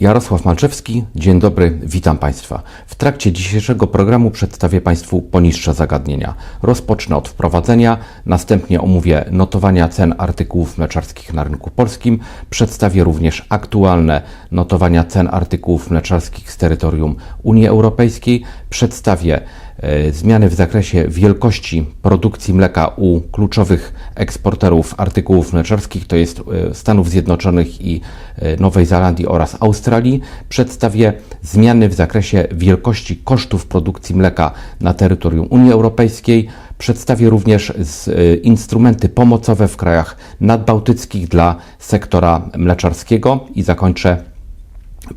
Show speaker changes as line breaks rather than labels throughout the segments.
Jarosław Malczewski, dzień dobry, witam Państwa. W trakcie dzisiejszego programu przedstawię Państwu poniższe zagadnienia. Rozpocznę od wprowadzenia, następnie omówię notowania cen artykułów mleczarskich na rynku polskim, przedstawię również aktualne notowania cen artykułów mleczarskich z terytorium Unii Europejskiej, przedstawię zmiany w zakresie wielkości produkcji mleka u kluczowych eksporterów artykułów mleczarskich, to jest e, Stanów Zjednoczonych i e, Nowej Zelandii oraz Australii. Przedstawię zmiany w zakresie wielkości kosztów produkcji mleka na terytorium Unii Europejskiej. Przedstawię również e, instrumenty pomocowe w krajach nadbałtyckich dla sektora mleczarskiego i zakończę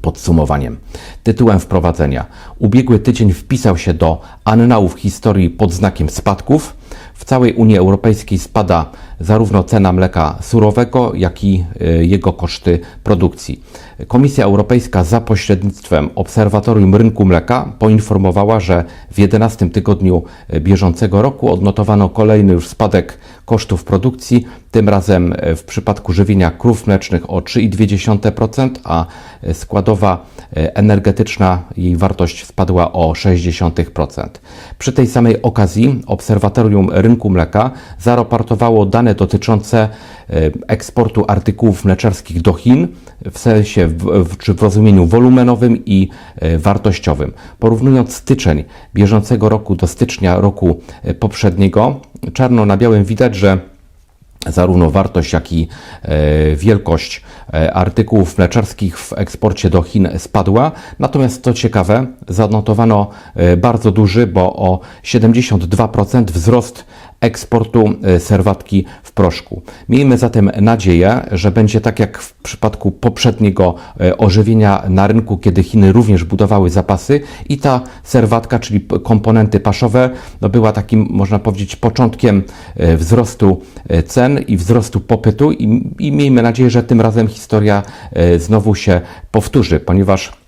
podsumowaniem. Tytułem wprowadzenia. Ubiegły tydzień wpisał się do annałów historii pod znakiem spadków. W całej Unii Europejskiej spada zarówno cena mleka surowego, jak i e, jego koszty produkcji. Komisja Europejska za pośrednictwem Obserwatorium Rynku Mleka poinformowała, że w 11 tygodniu e, bieżącego roku odnotowano kolejny już spadek kosztów produkcji, tym razem e, w przypadku żywienia krów mlecznych o 3,2%, a składowa energetyczna, jej wartość spadła o 0,6%. Przy tej samej okazji Obserwatorium Rynku Mleka zaraportowało dane dotyczące e, eksportu artykułów mleczarskich do Chin w sensie w, czy w rozumieniu wolumenowym i e, wartościowym. Porównując styczeń bieżącego roku do stycznia roku e, poprzedniego, czarno na białym widać, że zarówno wartość, jak i e, wielkość e, artykułów mleczarskich w eksporcie do Chin spadła. Natomiast co ciekawe, zanotowano e, bardzo duży, bo o 72% wzrost eksportu e, serwatki w proszku. Miejmy zatem nadzieję, że będzie tak jak w przypadku poprzedniego e, ożywienia na rynku, kiedy Chiny również budowały zapasy i ta serwatka, czyli komponenty paszowe, no była takim, można powiedzieć, początkiem e, wzrostu cen i wzrostu popytu i, i miejmy nadzieję, że tym razem historia znowu się powtórzy, ponieważ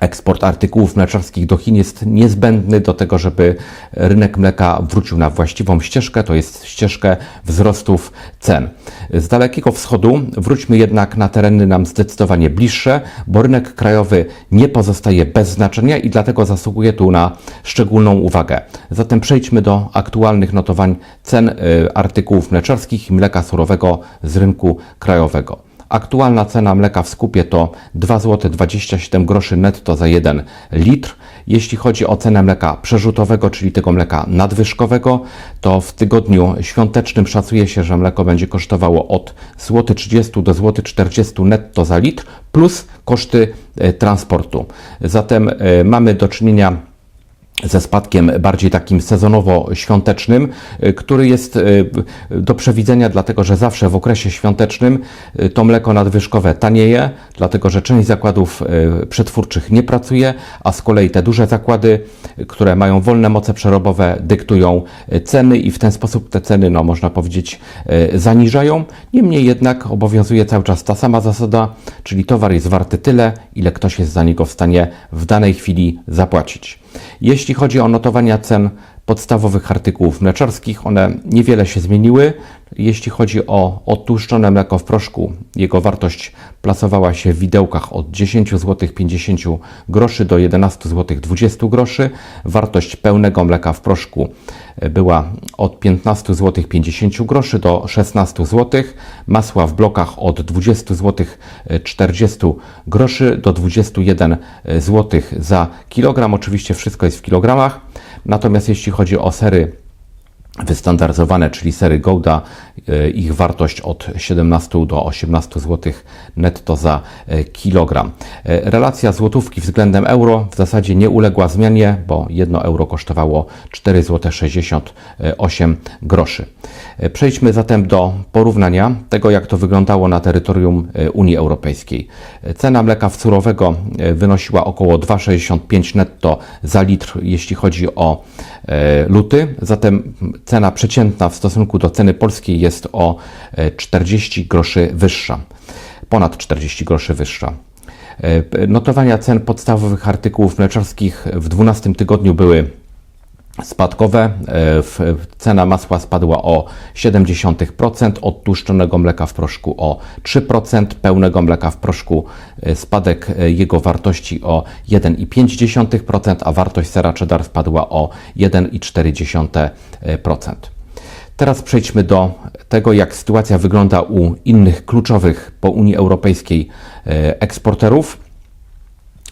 Eksport artykułów mleczarskich do Chin jest niezbędny do tego, żeby rynek mleka wrócił na właściwą ścieżkę, to jest ścieżkę wzrostów cen. Z Dalekiego Wschodu wróćmy jednak na tereny nam zdecydowanie bliższe, bo rynek krajowy nie pozostaje bez znaczenia i dlatego zasługuje tu na szczególną uwagę. Zatem przejdźmy do aktualnych notowań cen y, artykułów mleczarskich i mleka surowego z rynku krajowego. Aktualna cena mleka w skupie to 2 zł 27 groszy netto za 1 litr. Jeśli chodzi o cenę mleka przerzutowego, czyli tego mleka nadwyżkowego, to w tygodniu świątecznym szacuje się, że mleko będzie kosztowało od złoty 30 do złoty 40 netto za litr plus koszty e, transportu. Zatem e, mamy do czynienia ze spadkiem bardziej takim sezonowo-świątecznym, y, który jest y, do przewidzenia, dlatego że zawsze w okresie świątecznym y, to mleko nadwyżkowe tanieje, dlatego że część zakładów przetwórczych nie pracuje, a z kolei te duże zakłady, które mają wolne moce przerobowe, dyktują ceny i w ten sposób te ceny, no można powiedzieć, zaniżają. Niemniej jednak obowiązuje cały czas ta sama zasada, czyli towar jest warty tyle, ile ktoś jest za niego w stanie w danej chwili zapłacić. Jeśli chodzi o notowania cen podstawowych artykułów mleczarskich, one niewiele się zmieniły. Jeśli chodzi o odtłuszczone mleko w proszku, jego wartość plasowała się w widełkach od 10 zł 50 groszy do 11 zł 20 groszy. Wartość pełnego mleka w proszku e, była od 15 zł 50 groszy do 16 zł. Masła w blokach od 20 zł 40 groszy do 21 zł za kilogram. Oczywiście wszystko jest w kilogramach. Natomiast jeśli chodzi o sery wystandaryzowane, czyli sery Gouda, e, ich wartość od 17 do 18 zł netto za e, kilogram. E, Relacja złotówki względem euro w zasadzie nie uległa zmianie, bo 1 euro kosztowało 4 zł 68 groszy. Przejdźmy zatem do porównania tego, jak to wyglądało na terytorium Unii Europejskiej. Cena mleka wcórowego e, wynosiła około 2,65 netto za litr, jeśli chodzi o luty. Zatem cena przeciętna w stosunku do ceny polskiej jest o e, 40 groszy wyższa, ponad 40 groszy wyższa. E, Notowania cen podstawowych artykułów mleczarskich w 12 tygodniu były spadkowe. E, Cena masła spadła o 0,7%, od tłuszczonego mleka w proszku o 3%, pełnego mleka w proszku e, spadek e, jego wartości o 1,5%, a wartość sera cheddar spadła o 1,4%. Teraz przejdźmy do tego, jak sytuacja wygląda u innych kluczowych po Unii Europejskiej eksporterów.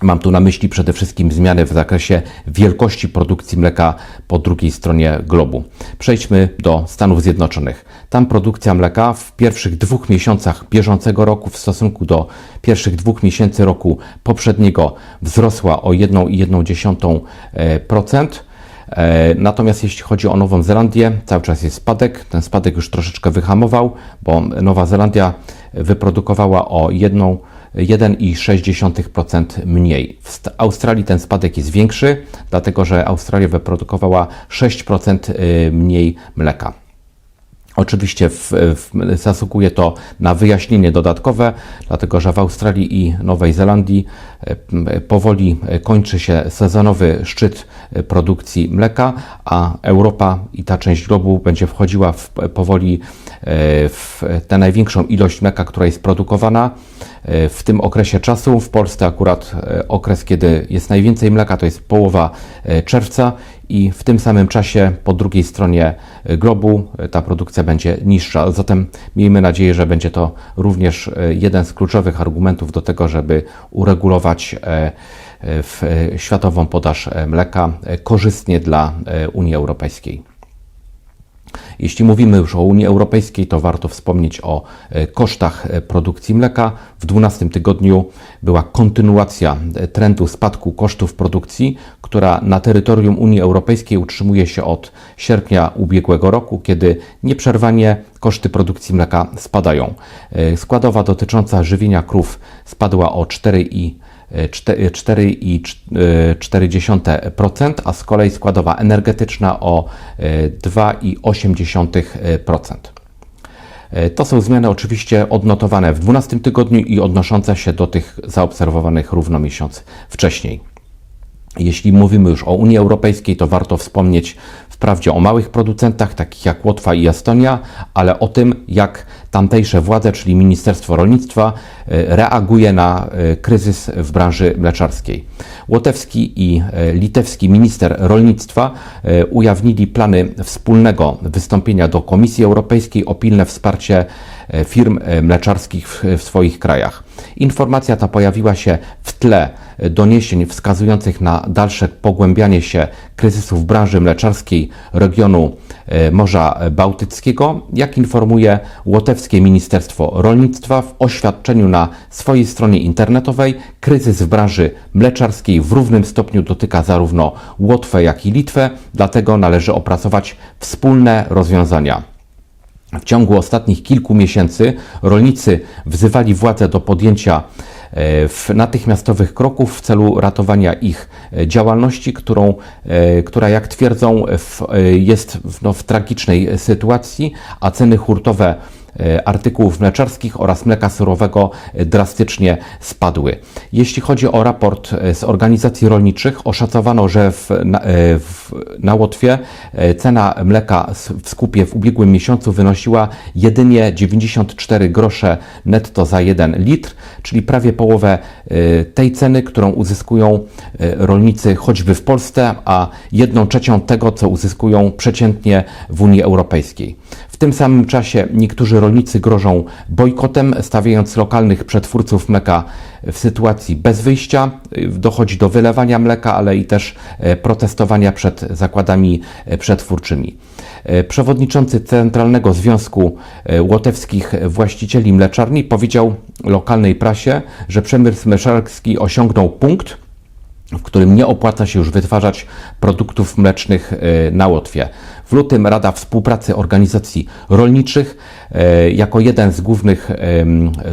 Mam tu na myśli przede wszystkim zmiany w zakresie wielkości produkcji mleka po drugiej stronie globu. Przejdźmy do Stanów Zjednoczonych. Tam produkcja mleka w pierwszych dwóch miesiącach bieżącego roku w stosunku do pierwszych dwóch miesięcy roku poprzedniego wzrosła o 1,1%. E, Natomiast jeśli chodzi o Nową Zelandię, cały czas jest spadek. Ten spadek już troszeczkę wyhamował, bo Nowa Zelandia wyprodukowała o 1 1,6% mniej. W St- Australii ten spadek jest większy, dlatego że Australia wyprodukowała 6% y, mniej mleka. Oczywiście w, w, zasługuje to na wyjaśnienie dodatkowe, dlatego że w Australii i Nowej Zelandii m, powoli kończy się sezonowy szczyt produkcji mleka, a Europa i ta część globu będzie wchodziła w, powoli e, w tę największą ilość mleka, która jest produkowana e, w tym okresie czasu. W Polsce akurat e, okres, kiedy jest najwięcej mleka, to jest połowa e, czerwca i w tym samym czasie po drugiej stronie e, globu e, ta produkcja będzie niższa. Zatem miejmy nadzieję, że będzie to również e, jeden z kluczowych argumentów do tego, żeby uregulować e, e, w e, światową podaż e, mleka e, korzystnie dla Unii Europejskiej. Jeśli mówimy już o Unii Europejskiej, to warto wspomnieć o kosztach produkcji mleka. W 12 tygodniu była kontynuacja trendu spadku kosztów produkcji, która na terytorium Unii Europejskiej utrzymuje się od sierpnia ubiegłego roku, kiedy nieprzerwanie koszty produkcji mleka spadają. Składowa dotycząca żywienia krów spadła o 4,5%. 4,4%, a z kolei składowa energetyczna o e, 2,8%. E, To są zmiany oczywiście odnotowane w 12 tygodniu i odnoszące się do tych zaobserwowanych równo miesiąc wcześniej. Jeśli mówimy już o Unii Europejskiej, to warto wspomnieć wprawdzie o małych producentach, takich jak Łotwa i Estonia, ale o tym, jak tamtejsze władze, czyli Ministerstwo Rolnictwa, e, reaguje na e, kryzys w branży mleczarskiej. Łotewski i e, litewski minister rolnictwa ujawnili plany wspólnego wystąpienia do Komisji Europejskiej o pilne wsparcie firm mleczarskich w, w swoich krajach. Informacja ta pojawiła się w tle doniesień wskazujących na dalsze pogłębianie się kryzysu w branży mleczarskiej regionu e, Morza Bałtyckiego, jak informuje Łotewskie Ministerstwo Rolnictwa w oświadczeniu na swojej stronie internetowej. Kryzys w branży mleczarskiej w równym stopniu dotyka zarówno Łotwę, jak i Litwę, dlatego należy opracować wspólne rozwiązania. W ciągu ostatnich kilku miesięcy rolnicy wzywali władze do podjęcia w natychmiastowych kroków w celu ratowania ich e, działalności, którą, e, która jak twierdzą w, e, jest w, no, w tragicznej sytuacji, a ceny hurtowe e, artykułów mleczarskich oraz mleka surowego e, drastycznie spadły. Jeśli chodzi o raport e, z organizacji rolniczych, oszacowano, że w, na, e, w, na Łotwie e, cena mleka w skupie w ubiegłym miesiącu wynosiła jedynie 94 grosze netto za 1 litr, czyli prawie połowę e, tej ceny, którą uzyskują e, rolnicy choćby w Polsce, a jedną trzecią tego, co uzyskują przeciętnie w Unii Europejskiej. W tym samym czasie niektórzy rolnicy grożą bojkotem, stawiając lokalnych przetwórców mleka w sytuacji bez wyjścia. Y, Dochodzi do wylewania mleka, ale i też protestowania przed zakładami przetwórczymi. E, Przewodniczący Centralnego Związku e, Łotewskich Właścicieli Mleczarni powiedział lokalnej prasie, że przemysł mleczarski osiągnął punkt, w którym nie opłaca się już wytwarzać produktów mlecznych e, na Łotwie. W lutym Rada Współpracy Organizacji Rolniczych e, jako jeden z głównych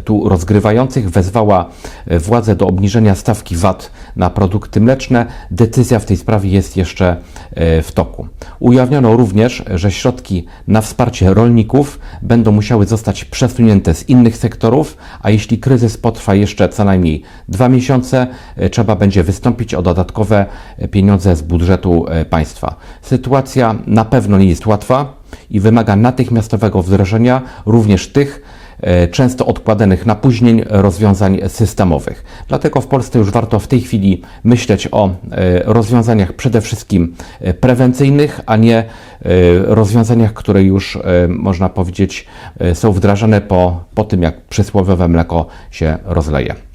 tu rozgrywających wezwała e, władze do obniżenia stawki VAT na produkty mleczne. Decyzja w tej sprawie jest jeszcze e, w toku. Ujawniono również, że środki na wsparcie rolników będą musiały zostać przesunięte z innych sektorów, a jeśli kryzys potrwa jeszcze co najmniej dwa miesiące, trzeba będzie wystąpić o dodatkowe pieniądze z budżetu państwa. Sytuacja na pewno nie jest łatwa i wymaga natychmiastowego wdrożenia również tych e, często odkładanych na później rozwiązań systemowych. Dlatego w Polsce już warto w tej chwili myśleć o e, rozwiązaniach przede wszystkim e, prewencyjnych, a nie rozwiązaniach, które już można powiedzieć są wdrażane po, po tym, jak przysłowiowe mleko się rozleje.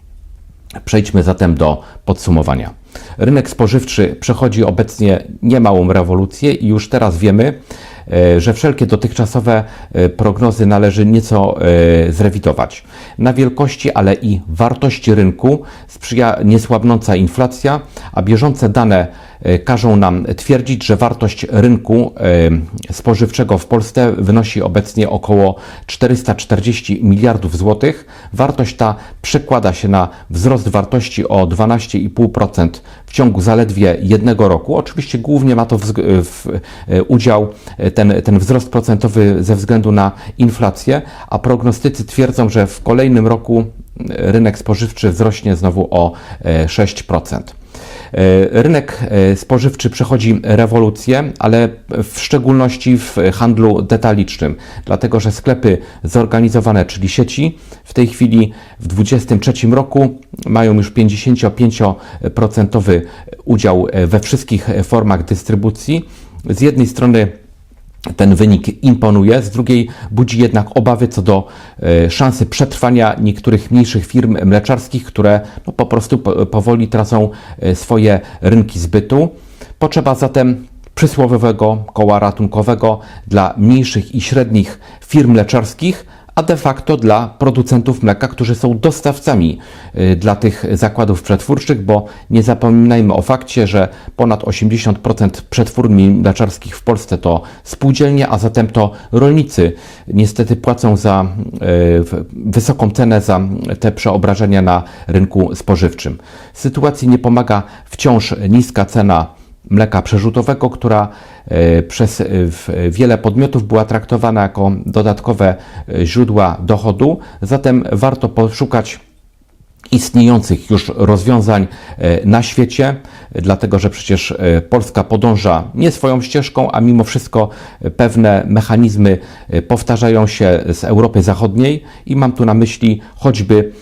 Przejdźmy zatem do podsumowania. Rynek spożywczy przechodzi obecnie niemałą rewolucję i już teraz wiemy, e, że wszelkie dotychczasowe e, prognozy należy nieco e, zrewidować. Na wielkości, ale i wartości rynku sprzyja niesłabnąca inflacja, a bieżące dane każą nam twierdzić, że wartość rynku e, spożywczego w Polsce wynosi obecnie około 440 miliardów złotych. Wartość ta przekłada się na wzrost wartości o 12,5% w ciągu zaledwie jednego roku. Oczywiście głównie ma to wzg- w, e, udział e, ten, ten wzrost procentowy ze względu na inflację, a prognostycy twierdzą, że w kolejnym roku e, rynek spożywczy wzrośnie znowu o e, 6%. E, Rynek e, spożywczy przechodzi rewolucję, ale w szczególności w handlu detalicznym, dlatego że sklepy zorganizowane, czyli sieci, w tej chwili w 2023 roku mają już 55% udział e, we wszystkich formach dystrybucji. Z jednej strony ten wynik imponuje, z drugiej budzi jednak obawy co do e, szansy przetrwania niektórych mniejszych firm mleczarskich, które no, po prostu po, powoli tracą e, swoje rynki zbytu. Potrzeba zatem przysłowiowego koła ratunkowego dla mniejszych i średnich firm mleczarskich, a de facto dla producentów mleka, którzy są dostawcami y, dla tych zakładów przetwórczych, bo nie zapominajmy o fakcie, że ponad 80% przetwórni mleczarskich w Polsce to spółdzielnie, a zatem to rolnicy niestety płacą za y, wysoką cenę za te przeobrażenia na rynku spożywczym. Sytuacji nie pomaga wciąż niska cena mleka przerzutowego, która e, przez e, wiele podmiotów była traktowana jako dodatkowe e, źródła dochodu. Zatem warto poszukać istniejących już rozwiązań e, na świecie, dlatego że przecież e, Polska podąża nie swoją ścieżką, a mimo wszystko e, pewne mechanizmy powtarzają się z Europy Zachodniej i mam tu na myśli choćby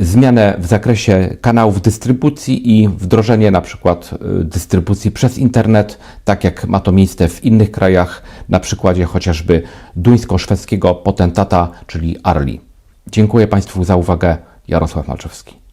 zmianę w zakresie kanałów dystrybucji i wdrożenie na przykład dystrybucji przez internet, tak jak ma to miejsce w innych krajach, na przykładzie chociażby duńsko-szwedzkiego potentata, czyli Arli. Dziękuję Państwu za uwagę. Jarosław Malczewski.